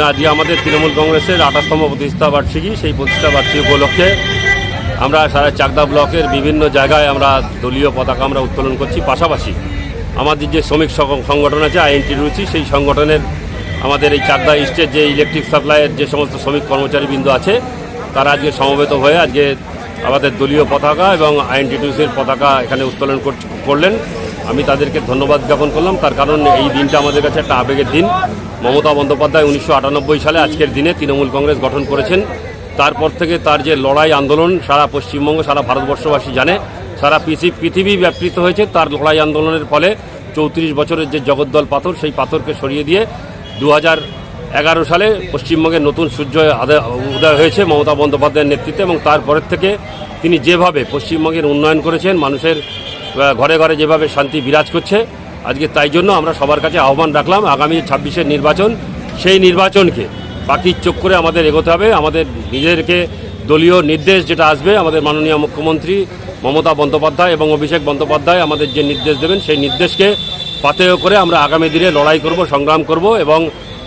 আজকে আমাদের তৃণমূল কংগ্রেসের আঠাশতম প্রতিষ্ঠা বার্ষিকী, সেই প্রতিষ্ঠা বার্ষিকী উপলক্ষে আমরা সারা চাকদা ব্লকের বিভিন্ন জায়গায় আমরা দলীয় পতাকা আমরা উত্তোলন করছি। পাশাপাশি আমাদের যে শ্রমিক সংগঠন আছে আইএনটি আইএনটিডিউসি সেই সংগঠনের আমাদের এই চাকদা ইস্টের যে ইলেকট্রিক সাপ্লাইয়ের যে সমস্ত শ্রমিক কর্মচারীবৃন্দ আছে, তারা আজকে সমবেত হয়ে আজকে আমাদের দলীয় পতাকা এবং আইএনটিডিউসির পতাকা এখানে উত্তোলন কর- করলেন। আমি তাদেরকে ধন্যবাদ জ্ঞাপন করলাম। তার কারণ এই দিনটা আমাদের কাছে একটা আবেগের দিন। মমতা বন্দ্যোপাধ্যায় উনিশশো আটানব্বই সালে আজকের দিনে তৃণমূল কংগ্রেস গঠন করেছেন। তারপর থেকে তার যে লড়াই আন্দোলন, সারা পশ্চিমবঙ্গ, সারা ভারতবর্ষবাসী জানে, সারা পৃথিবী পৃথিবী ব্যাপৃত হয়েছে তার লড়াই আন্দোলনের ফলে চৌত্রিশ বছরের যে জগদ্দল পাথর, সেই পাথরকে সরিয়ে দিয়ে দু এগারো সালে পশ্চিমবঙ্গে নতুন সূর্য উদয় হয়েছে মমতা বন্দ্যোপাধ্যায়ের নেতৃত্বে এবং তারপরের থেকে তিনি যেভাবে পশ্চিমবঙ্গের উন্নয়ন করেছেন, মানুষের ঘরে ঘরে যেভাবে শান্তি বিরাজ করছে আজকে তাই জন্য আমরা সবার কাছে আহ্বান রাখলাম, আগামী ছাব্বিশের নির্বাচন, সেই নির্বাচনকে পাখির চোখ করে আমাদের এগোতে হবে, আমাদের নিজেদেরকে দলীয় নির্দেশ যেটা আসবে, আমাদের মাননীয় মুখ্যমন্ত্রী মমতা বন্দ্যোপাধ্যায় এবং অভিষেক বন্দ্যোপাধ্যায় আমাদের যে নির্দেশ দেবেন, সেই নির্দেশকে পাতেয় করে আমরা আগামী দিনে লড়াই করব, সংগ্রাম করব এবং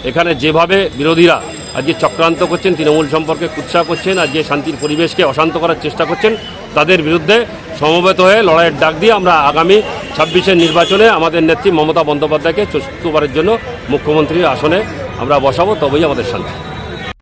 এখানে যেভাবে বিরোধীরা আজকে চক্রান্ত করছেন, তৃণমূল সম্পর্কে কুৎসা করছেন আর যে শান্তির পরিবেশকে অশান্ত করার চেষ্টা করছেন। তাদের বিরুদ্ধে সমবেত হয়ে লড়াইয়ের ডাক দিয়ে আমরা আগামী ছাব্বিশের নির্বাচনে আমাদের নেত্রী মমতা বন্দ্যোপাধ্যায়কে চতুর্থবারের জন্য মুখ্যমন্ত্রীর আসনে আমরা বসাবো, তবেই আমাদের শান্তি।